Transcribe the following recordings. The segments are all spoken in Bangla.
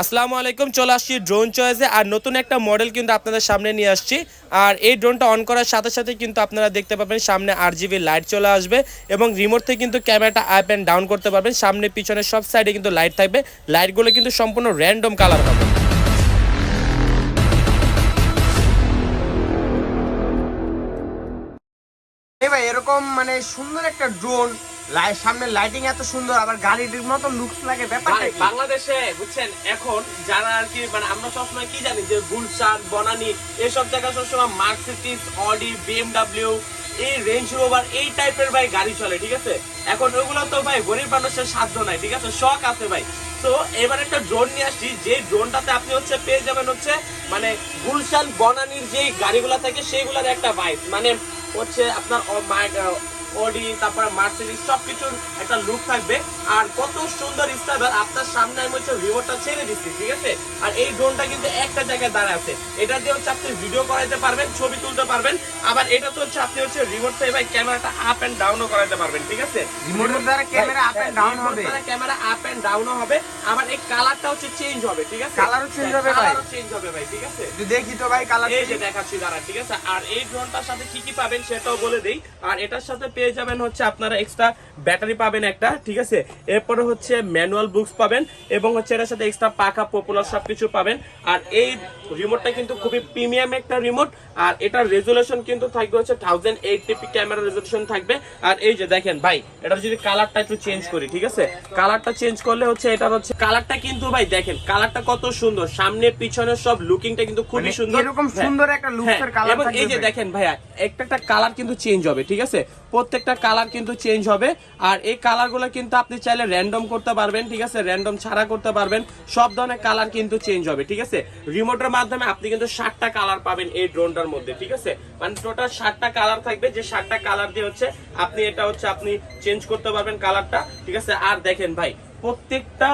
আসসালামু আলাইকুম, চলে আসছি ড্রোন চয়েসে আর নতুন একটা মডেল কিন্তু আপনাদের সামনে নিয়ে আসছি। আর এই ড্রোনটা অন করার সাথে সাথে কিন্তু আপনারা দেখতে পাবেন, সামনে আর জিবি লাইট চলে আসবে এবং রিমোট থেকে কিন্তু ক্যামেরাটা আপ অ্যান্ড ডাউন করতে পারবেন। সামনে, পিছনে সব সাইডে কিন্তু লাইট থাকবে। লাইটগুলো কিন্তু সম্পূর্ণ র্যান্ডম কালার পাবেন ভাই এরকম মানে সুন্দর একটা ড্রোন লাই সামনে লাইটিং এত সুন্দর আবার গাড়ির মতো লুকস লাগে ব্যাপারটা ভাই, কি? বাংলাদেশে বুঝছেন এখন যারা আর কি মানে আমরা সবসময় কি জানি যে গুলশান বনানি এসব জায়গায় সবসময় মার্সিডিস অডি বিএমডাব্লিউ এই রেঞ্জ রোভার এই টাইপের ভাই গাড়ি চলে ঠিক আছে? এখন ওগুলো তো ভাই গরিব মানুষের সাধ্য নাই ঠিক আছে? শখ আছে ভাই। তো এবার একটা ড্রোন নিয়ে আসছি যে ড্রোনটাতে আপনি হচ্ছে পেয়ে যাবেন হচ্ছে মানে গুলশান বনানির যে গাড়িগুলো থাকে সেইগুলোর একটা ভাইব মানে হচ্ছে আপনার অ- মা- আহ, অডি তারপরে মার্সিডিজ সবকিছুর একটা লুক থাকবে। আর কত সুন্দর স্টাইল আপনার সামনে আমি হচ্ছে রিমোটটা ছেড়ে দিচ্ছি ঠিক আছে? আর এই ড্রোনটা কিন্তু একটা জায়গায় দাঁড়ায় আছে। এটা দিয়ে হচ্ছে আপনি ভিডিও করাইতে পারবেন ছবি তুলতে পারবেন। আবার এটা তো হচ্ছে আপনি হচ্ছে রিমোট থেকে ভাই ক্যামেরাটা আপ এন্ড ডাউনও করাইতে পারবেন ঠিক আছে? রিমোটের দ্বারা ক্যামেরা আপ এন্ড ডাউন হবে। ক্যামেরা আপ এন্ড ডাউনও হবে। আবার এই কালারটা হচ্ছে চেঞ্জ হবে ঠিক আছে? Colour ও change হবে ভাই? কালারও চেঞ্জ হবে ভাই ঠিক আছে? দেখি তো ভাই কালার এই যে দেখাচ্ছি দাঁড়া ঠিক আছে? আর এই ড্রোনটার সাথে কি কি পাবেন সেটাও বলে দেই। আর এটার সাথে পেয়ে যাবেন হচ্ছে আপনারা এক্সট্রা ব্যাটারি পাবেন একটা ঠিক আছে? এরপরে হচ্ছে ম্যানুয়াল বুকস পাবেন এবং হচ্ছে এটার সাথে এক্সট্রা পাখা পপুলার সবকিছু পাবেন। আর এই রিমোটটা কিন্তু খুবই প্রিমিয়াম একটা রিমোট আর এটার রেজুলেশন কিন্তু থাকবে হচ্ছে থাউজেন্ড এইট টিপি ক্যামেরা রেজুলেশন থাকবে। আর এই যে দেখেন ভাই এটার যদি কালারটা একটু চেঞ্জ করি ঠিক আছে? কালারটা চেঞ্জ করলে হচ্ছে এটার হচ্ছে কালারটা কিন্তু ভাই দেখেন কালারটা কত সুন্দর। সামনে পিছনে সব লুকিংটা কিন্তু খুবই মানে সুন্দর। এরকম হ্যাঁ। সুন্দর একটা looks হ্যাঁ, এর colour এবং এই যে দেখেন ভাইয়া একটা একটা কালার কিন্তু চেঞ্জ হবে ঠিক আছে? প্রত্যেকটা কালার কিন্তু চেঞ্জ হবে। আর এই কালারগুলো কিন্তু আপনি চাইলে র্যান্ডম করতে পারবেন, ঠিক আছে? র্যান্ডম ছাড়া করতে পারবেন। সব ধরনের কালার কিন্তু চেঞ্জ হবে, ঠিক আছে? রিমোটের মাধ্যমে আপনি কিন্তু ষাটটা কালার পাবেন এই ড্রোনটার মধ্যে, ঠিক আছে? মানে টোটাল ষাটটা কালার থাকবে, যে ষাটটা কালার দিয়ে হচ্ছে আপনি, এটা হচ্ছে আপনি চেঞ্জ করতে পারবেন কালারটা ঠিক আছে? আর দেখেন ভাই প্রত্যেকটা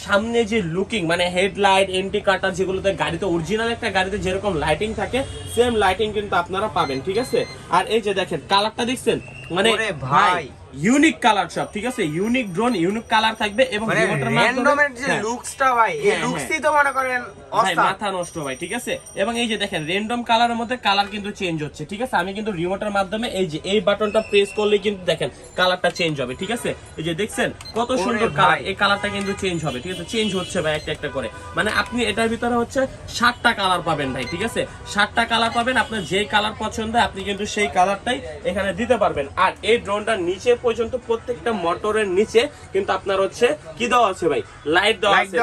সামনে যে লুকিং মানে হেডলাইট এন্টি কাটার যেগুলোতে গাড়িতে অরিজিনাল একটা গাড়িতে যেরকম লাইটিং থাকে সেম লাইটিং কিন্তু আপনারা পাবেন ঠিক আছে আর এই যে দেখেন কালারটা দেখছেন মানে ভাই। ইউনিক কালার সব ঠিক আছে ইউনিক ড্রোন ইউনিক কালার থাকবে এবং মানে মাধ্যমে- র্যান্ডমের যে হ্যাঁ। লুকসটা ভাই এই হ্যাঁ, লুকসই তো মনে করেন ভাই মাথা নষ্ট ভাই ঠিক আছে? এবং এই যে দেখেন র্যান্ডম কালারের মধ্যে কালার কিন্তু চেঞ্জ হচ্ছে ঠিক আছে? আমি কিন্তু রিমোটের মাধ্যমে এই যে এই বাটনটা প্রেস করলে কিন্তু দেখেন কালারটা চেঞ্জ হবে ঠিক আছে? এই যে দেখছেন কত সুন্দর কালার এই কালারটা কিন্তু চেঞ্জ হবে ঠিক আছে? চেঞ্জ হচ্ছে ভাই একটা একটা করে। মানে আপনি এটার ভিতরে হচ্ছে ষাটটা কালার পাবেন ভাই ঠিক আছে? ষাটটা কালার পাবেন আপনার যেই কালার পছন্দ আপনি কিন্তু সেই কালারটাই এখানে দিতে পারবেন। আর এই ড্রোনটার নিচে পর্যন্ত প্রত্যেকটা মোটরের নিচে কিন্তু আপনার হচ্ছে কি দেওয়া আছে ভাই? লাইট দেওয়া আছে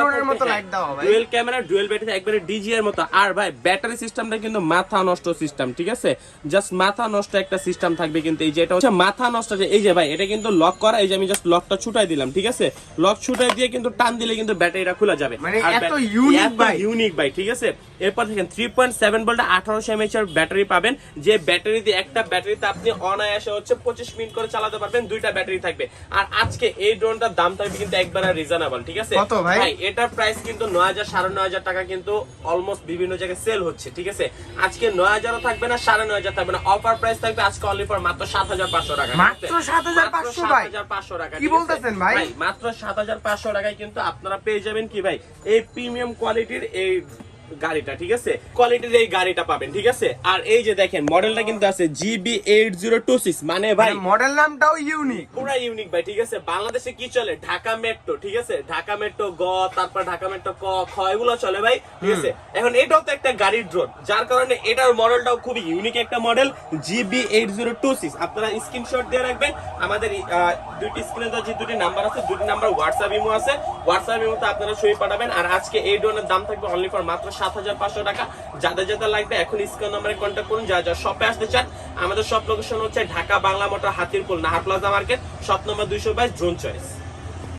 drone এর মতো light দেওয়া dual ক্যামেরা ডুয়েল ব্যাটারি একবারে ডিজি এর মতো। আর ভাই ব্যাটারি সিস্টেমটা কিন্তু মাথা নষ্ট সিস্টেম ঠিক আছে? জাস্ট মাথা নষ্ট একটা সিস্টেম থাকবে কিন্তু এই যে এটা হচ্ছে মাথা নষ্ট এই যে ভাই এটা কিন্তু লক করা এই যে আমি জাস্ট লকটা ছুটাই দিলাম ঠিক আছে? লক ছুটাই দিয়ে কিন্তু টান দিলে কিন্তু ব্যাটারিটা খোলা যাবে। মানে এত এত ভাই। ইউনিক ভাই ঠিক আছে? এরপর দেখেন থ্রি পয়েন্ট সেভেন ভোল্ট আঠারোশো এমএচ এর ব্যাটারি পাবেন। যে ব্যাটারি দিয়ে একটা ব্যাটারিতে আপনি অনায়াসে হচ্ছে পঁচিশ মিনিট করে চালাতে পারবেন দুইটা ব্যাটারি থাকবে। আর আজকে এই ড্রোনটার দাম থাকবে কিন্তু একবারে রিজনেবল ঠিক আছে? ভাই? এটার প্রাইস কিন্তু নয় হাজার সাড়ে নয় হাজার টাকা কিন্তু অলমোস্ট বিভিন্ন জায়গায় সেল হচ্ছে ঠিক আছে? আজকে নয় হাজারও থাকবে না সাড়ে নয় হাজার থাকবে না। অফার প্রাইস থাকবে আজকে অনলি ফর মাত্র সাত হাজার পাঁচশো টাকা মাত্র সাত হাজার পাঁচশো টাকা কি বলতেছেন ভাই? মাত্র সাত হাজার পাঁচশো টাকায় কিন্তু আপনারা পেয়ে যাবেন কি ভাই? এই প্রিমিয়াম কোয়ালিটির এই গাড়িটা ঠিক আছে? কোয়ালিটির এই গাড়িটা পাবেন ঠিক আছে? আর এই যে দেখেন মডেলটা কিন্তু আছে GB eight zero two six মানে ভাই মডেল নামটাও ইউনিক পুরা ইউনিক ভাই ঠিক আছে? বাংলাদেশে কি চলে? ঢাকা মেট্রো ঠিক আছে? ঢাকা মেট্রো গ তারপর ঢাকা মেট্রো ক খ এগুলো চলে ভাই ঠিক আছে? এখন এটাও তো একটা গাড়ির ড্রোন যার কারণে এটার মডেলটাও খুবই ইউনিক একটা model GB eight zero two six আপনারা স্ক্রিনশট দিয়ে রাখবেন আমাদের দুইটি স্ক্রিনে যে দুটি নাম্বার আছে দুটি নাম্বার হোয়াটসঅ্যাপ ইমো আছে। হোয়াটসঅ্যাপ ইমোতে আপনারা সই পাঠাবেন আর আজকে এই ড্রোনের দাম থাকবে অনলি ফর মাত্র সাত হাজার পাঁচশো টাকা। যাদের যাদের লাগবে এখন স্ক্রিন নাম্বারে কন্ট্যাক্ট করুন। যা যা শপে আসতে চান, আমাদের শপ লোকেশন হচ্ছে Dhaka Bangla motor Hatirpul, Nahar plaza market সব নম্বর দুইশো বাইশ ড্রোন চয়েস